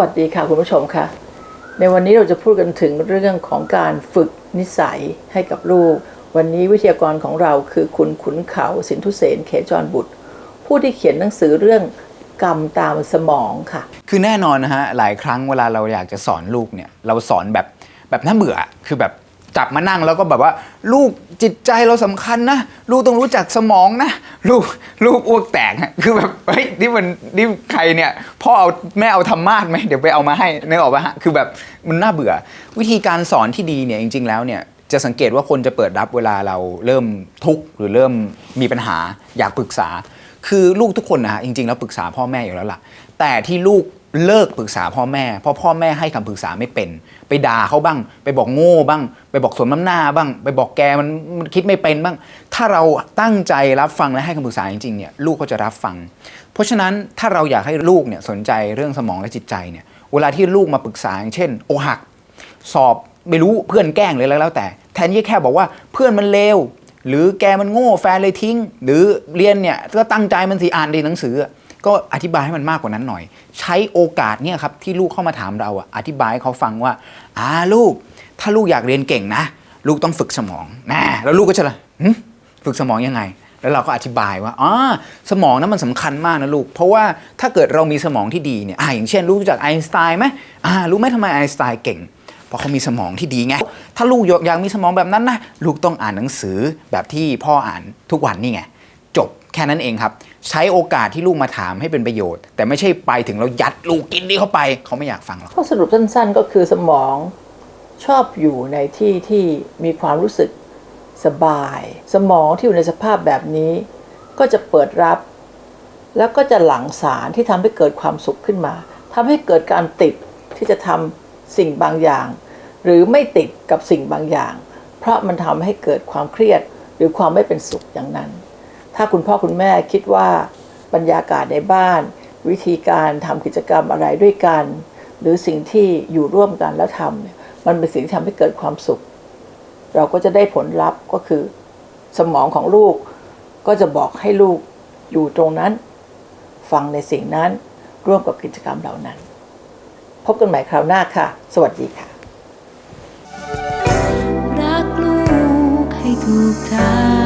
วัสดีค่ะคุณผู้ชมค่ะ ในวันนี้เราจะพูดกันถึงเรื่องของการฝึกนิสัยให้กับลูก วันนี้วิทยากรของเราคือคุณขุนเขาสินทุเสนเขจรบุตร ผู้ที่เขียนหนังสือเรื่องกรรมตามสมองค่ะ คือแน่นอนนะฮะหลายครั้งเวลาเราอยากจะสอนลูกเนี่ยเราสอนแบบแบบน่าเบื่อคือแบบ จับมานั่งแล้วก็แบบว่า ลูกจิตใจเราสำคัญนะ ลูกต้องรู้จักสมองนะ ลูกลูกอ้วกแตกคือแบบเฮ้ยนี่มันนี่ใครเนี่ยพ่อเอาแม่เอาธรรมาสไหมเดี๋ยวไปเอามาให้นึกออกปะฮะคือแบบมันน่าเบื่อ วิธีการสอนที่ดีเนี่ยจริง ๆ แล้วเนี่ยจะสังเกตว่าคนจะเปิดรับเวลาเราเริ่มทุกข์หรือเริ่มมีปัญหาอยากปรึกษา คือลูกทุกคนนะฮะจริง ๆ แล้วปรึกษาพ่อแม่อยู่แล้วล่ะ แต่ที่ลูก เลิกปรึกษาพ่อแม่ เพราะพ่อแม่ให้คำปรึกษาไม่เป็น ไปด่าเขาบ้าง ไปบอกโง่บ้าง ไปบอกสมน้ำหน้าบ้าง ไปบอกแกมันมันคิดไม่เป็นบ้าง ถ้าเราตั้งใจรับฟังและให้คำปรึกษาจริงๆเนี่ยลูกก็จะรับฟัง เพราะฉะนั้นถ้าเราอยากให้ลูกเนี่ยสนใจเรื่องสมองและจิตใจเนี่ยเวลาที่ลูกมาปรึกษาอย่างเช่น โอหัก สอบไม่รู้เพื่อนแกล้งเลยแล้วแต่ แทนที่แค่บอกว่าเพื่อนมันเลวหรือแกมันโง่แฟนเลยทิ้ง หรือเรียนเนี่ยก็ตั้งใจมันสิอ่านดีหนังสือ ก็อธิบายให้มันมากกว่านั้นหน่อย ใช้โอกาสเนี่ยครับที่ลูกเข้ามาถามเราอะอธิบายให้เขาฟังว่าอ่าลูก ถ้าลูกอยากเรียนเก่งนะ ลูกต้องฝึกสมองนะแล้วลูกก็จะละฝึกสมองยังไง แล้วเราก็อธิบายว่าอ๋อสมองนั้นมันสำคัญมากนะลูก เพราะว่าถ้าเกิดเรามีสมองที่ดีเนี่ยอ่าอย่างเช่นลูกรู้จักไอน์สไตน์ไหมอ่ารู้ไหมทำไมไอน์สไตน์เก่งเพราะเขามีสมองที่ดีไง ถ้าลูกอยากมีสมองแบบนั้นนะ ลูกต้องอ่านหนังสือแบบที่พ่ออ่านทุกวันนี่ไง จบ แค่นั้นเองครับ ใช้โอกาสที่ลูกมาถามให้เป็นประโยชน์ แต่ไม่ใช่ไปถึงเรายัดลูกกินนี่เข้าไป เขาไม่อยากฟังหรอกสรุปสั้นๆ ก็คือสมองชอบอยู่ในที่ที่มีความรู้สึกสบาย สมองที่อยู่ในสภาพแบบนี้ ก็จะเปิดรับ แล้วก็จะหลั่งสารที่ทำให้เกิดความสุขขึ้นมาทำให้เกิดการติดที่จะทำสิ่งบางอย่าง หรือไม่ติดกับสิ่งบางอย่าง เพราะมันทำให้เกิดความเครียดหรือความไม่เป็นสุขอย่างนั้น ถ้าคุณพ่อคุณแม่คิดว่าบรรยากาศในบ้าน วิธีการทำกิจกรรมอะไรด้วยกัน หรือสิ่งที่อยู่ร่วมกันแล้วทำเนี่ยมันเป็นสิ่งที่ทำให้เกิดความสุข เราก็จะได้ผลลัพธ์ก็คือ สมองของลูกก็จะบอกให้ลูกอยู่ตรงนั้น ฟังในสิ่งนั้นร่วมกับกิจกรรมเหล่านั้น พบกันใหม่คราวหน้าค่ะ สวัสดีค่ะ รักลูกให้ถูกทาง